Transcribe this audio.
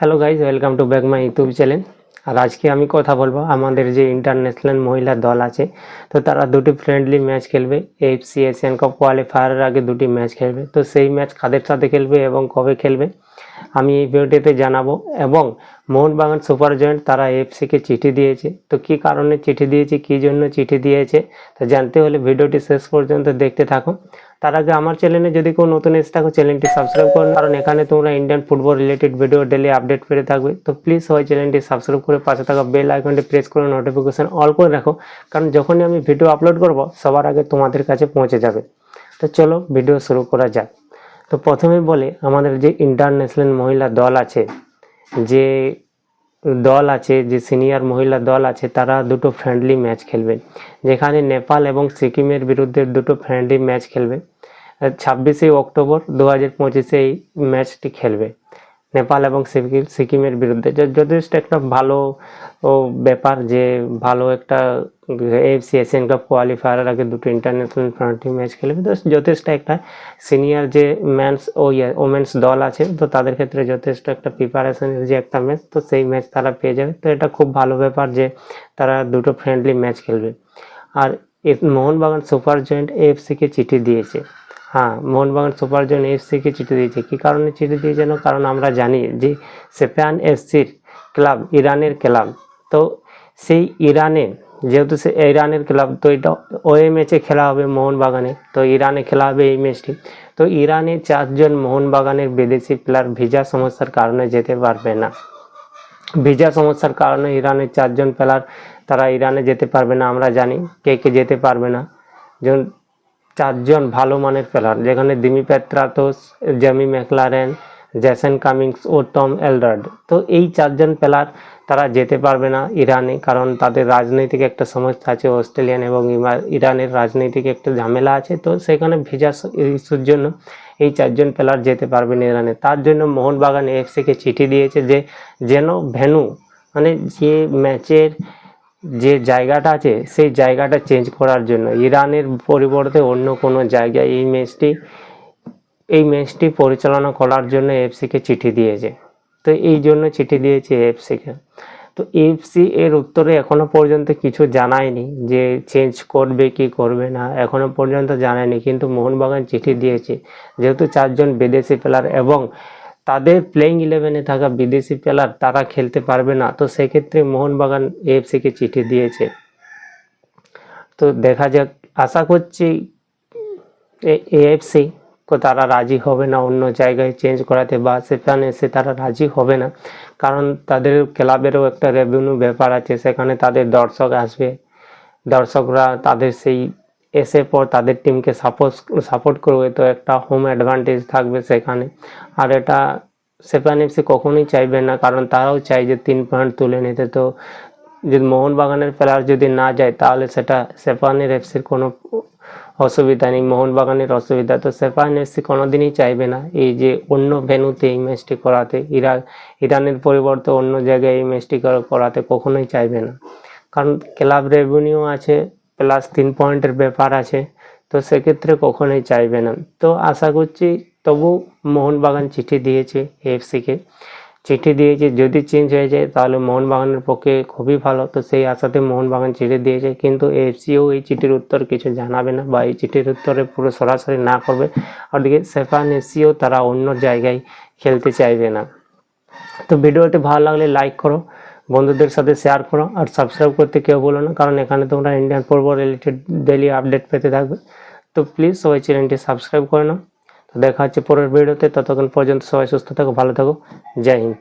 Hello guys welcome to back my YouTube channel আর আজকে আমি কথা বলব আমাদের যে ইন্টারন্যাশনাল মহিলা দল আছে, তো তারা দুটি ফ্রেন্ডলি ম্যাচ খেলবে এফসি এশিয়ান কাপ কোয়ালিফায়ারের আগে দুটি ম্যাচ খেলবে। তো সেই ম্যাচ কাদের সাথে খেলবে এবং কবে খেলবে? আমি এই ভিডিওটিতে জানাব। এবং মোহনবাগান সুপার জয়েন্ট, তারা এফসিকে চিঠি দিয়েছে। তো কি কারণে চিঠি দিয়েছে, কী জন্য চিঠি দিয়েছে, তো জানতে হলে ভিডিওটি শেষ পর্যন্ত দেখতে থাকো। তার আগে আমার চ্যানেলে যদি কেউ নতুন এসে থাকো, চ্যানেলটি সাবস্ক্রাইব করো। কারণ এখানে তোমরা Indian football related video daily update পেতে থাকবে। তো প্লিজ সবাই চ্যানেলটি সাবস্ক্রাইব করে পাশে থাকা বেল আইকনটি প্রেস করে নোটিফিকেশন অল করে রাখো। কারণ যখনই আমি ভিডিও আপলোড করব, সবার আগে তোমাদের কাছে পৌঁছে যাবে। তো চলো ভিডিও শুরু করা যাক। তো প্রথমে বলে, আমাদের যে ইন্টারন্যাশনাল মহিলা দল আছে, যে দল আছে, যে সিনিয়র মহিলা দল আছে, তারা দুটো ফ্রেন্ডলি ম্যাচ খেলবে। যেখানে নেপাল এবং সিকিমের বিরুদ্ধে দুটো ফ্রেন্ডলি ম্যাচ খেলবে। ছাব্বিশে অক্টোবর দু হাজার পঁচিশে এই ম্যাচটি খেলবে। নেপাল এবং সিকিমের বিরুদ্ধে। যথেষ্ট একটা ভালো ব্যাপার যে ভালো একটা এফসি এশিয়ান কাপ কোয়ালিফায়ারের আগে দুটো ইন্টারন্যাশনাল ফ্রেন্ডলি ম্যাচ খেলবে তো যথেষ্ট একটা সিনিয়র যে ম্যানস ও ওমেন্স দল আছে, তো তাদের ক্ষেত্রে যথেষ্ট একটা প্রিপারেশনের যে একটা ম্যাচ তো সেই ম্যাচ তারা পেয়ে যাবে। তো এটা খুব ভালো ব্যাপার যে তারা দুটো ফ্রেন্ডলি ম্যাচ খেলবে। আর মোহনবাগান সুপার জয়েন্ট এফসিকে চিঠি দিয়েছে। হ্যাঁ মোহনবাগান সুপার জয়েন্ট এফসিকে চিঠি দিয়েছে। কী কারণে চিঠি দিয়েছে না কারণ আমরা জানি যে সেফান এফসির ক্লাব ইরানের ক্লাব। তো সেই ইরানে, যেহেতু সে ইরানের ক্লাব, তো এটা ওই ম্যাচে খেলা হবে মোহনবাগানে। তো ইরানে খেলা হবে এই ম্যাচটি। তো ইরানে চারজন মোহনবাগানের বিদেশি প্লেয়ার ভিসা সমস্যার কারণে যেতে পারবে না। ভিসা সমস্যার কারণে ইরানের চারজন প্লেয়ার, তারা ইরানে যেতে পারবে না। আমরা জানি কে কে যেতে পারবে না। যেমন চারজন ভালো মানের প্লেয়ার যেখানে Dimi Petratos Jamie Maclaren, Jason Cummings ও টম এলডার্ড। তো এই চারজন প্লেয়ার তারা যেতে পারবে না ইরানে, কারণ তাদের রাজনৈতিক একটা সমস্যা আছে অস্ট্রেলিয়ান এবং ইরানের রাজনৈতিক একটা ঝামেলা আছে। তো সেখানে ভিসা ইস্যুর জন্য এই চারজন প্লেয়ার যেতে পারবে না ইরানে। তার জন্য মোহনবাগান এফসিকে চিঠি দিয়েছে যে, যেন ভেনু মানে যে ম্যাচের যে জায়গাটা আছে, সেই জায়গাটা চেঞ্জ করার জন্য। ইরানের পরিবর্তে অন্য কোনো জায়গায় এই ম্যাচটি এই ম্যাচটি পরিচালনা করার জন্য এফসিকে চিঠি দিয়েছে। তো এই জন্য চিঠি দিয়েছে এফসিকে। তো এফসি এর উত্তরে এখনও পর্যন্ত কিছু জানায়নি যে চেঞ্জ করবে কি করবে না, এখনও পর্যন্ত জানায়নি। কিন্তু মোহনবাগান চিঠি দিয়েছে, যেহেতু চারজন বিদেশি প্লেয়ার এবং তাদের প্লেইং ইলেভেনে থাকা বিদেশি প্লেয়ার তারা খেলতে পারবে না। তো সেক্ষেত্রে মোহনবাগান এফসিকে চিঠি দিয়েছে। তো দেখা যাক, আশা করছি এএফসি তারা রাজি হবে না, অন্য জায়গায় চেঞ্জ করাতে বা সেখানে এসে তারা রাজি হবে না। কারণ তাদের ক্লাবেরও একটা রেভিনিউ ব্যাপার আছে, সেখানে তাদের দর্শক আসবে। দর্শকরা তাদের সেই এসে পর তাদের টিমকে সাপোর্ট সাপোর্ট করবে। তো একটা হোম অ্যাডভান্টেজ থাকবে সেখানে। আর এটা সেপান এফসি কখনোই চাইবে না, কারণ তারাও চাই যে তিন পয়েন্ট তুলে নিতে। তো যদি মোহনবাগানের প্লেয়ার যদি না যায়, তাহলে সেটা সেফানের এফসির কোনো অসুবিধা নেই, মোহনবাগানের অসুবিধা। তো সেফান এফসি কোনোদিনই চাইবে না এই যে অন্য ভেন্যুতে এই ম্যাচটি করাতে। ইরা, ইরানের পরিবর্তে অন্য জায়গায় এই ম্যাচটি করাতে কখনোই চাইবে না। কারণ ক্লাব রেভিনিউ আছে প্লাস তিন পয়েন্টের ব্যাপার আছে, তো সেক্ষেত্রে কখনোই চাইবে না। তো আশা করছি তবু মোহনবাগান চিঠি দিয়েছে এফসিকে চিঠি দিয়েছে, যদি চেঞ্জ হয়ে যায় তাহলে মোহনবাগানের পক্ষে খুবই ভালো। তো সেই আশাতে মোহনবাগান চিঠি দিয়েছে, কিন্তু এফসিও এই চিঠির উত্তর কিছু জানাবে না বা এই চিঠির উত্তরে পুরো সরাসরি না করবে। ওদিকে সেফান এফসিও তারা অন্য জায়গায় খেলতে চাইবে না। তো ভিডিওটি ভালো লাগলে লাইক করো। বন্ধুদের সাথে শেয়ার করো আর সাবস্ক্রাইব করতে কেউ বলো না, কারণ এখানে তোমরা Indian football related daily update পেতে থাকবে। তো প্লিজ সবাই চ্যানেলটি সাবস্ক্রাইব করে নাও। তো দেখা হচ্ছে পরের ভিডিওতে ততক্ষণ পর্যন্ত সবাই সুস্থ থাকো, ভালো থাকো। জয় হিন্দ।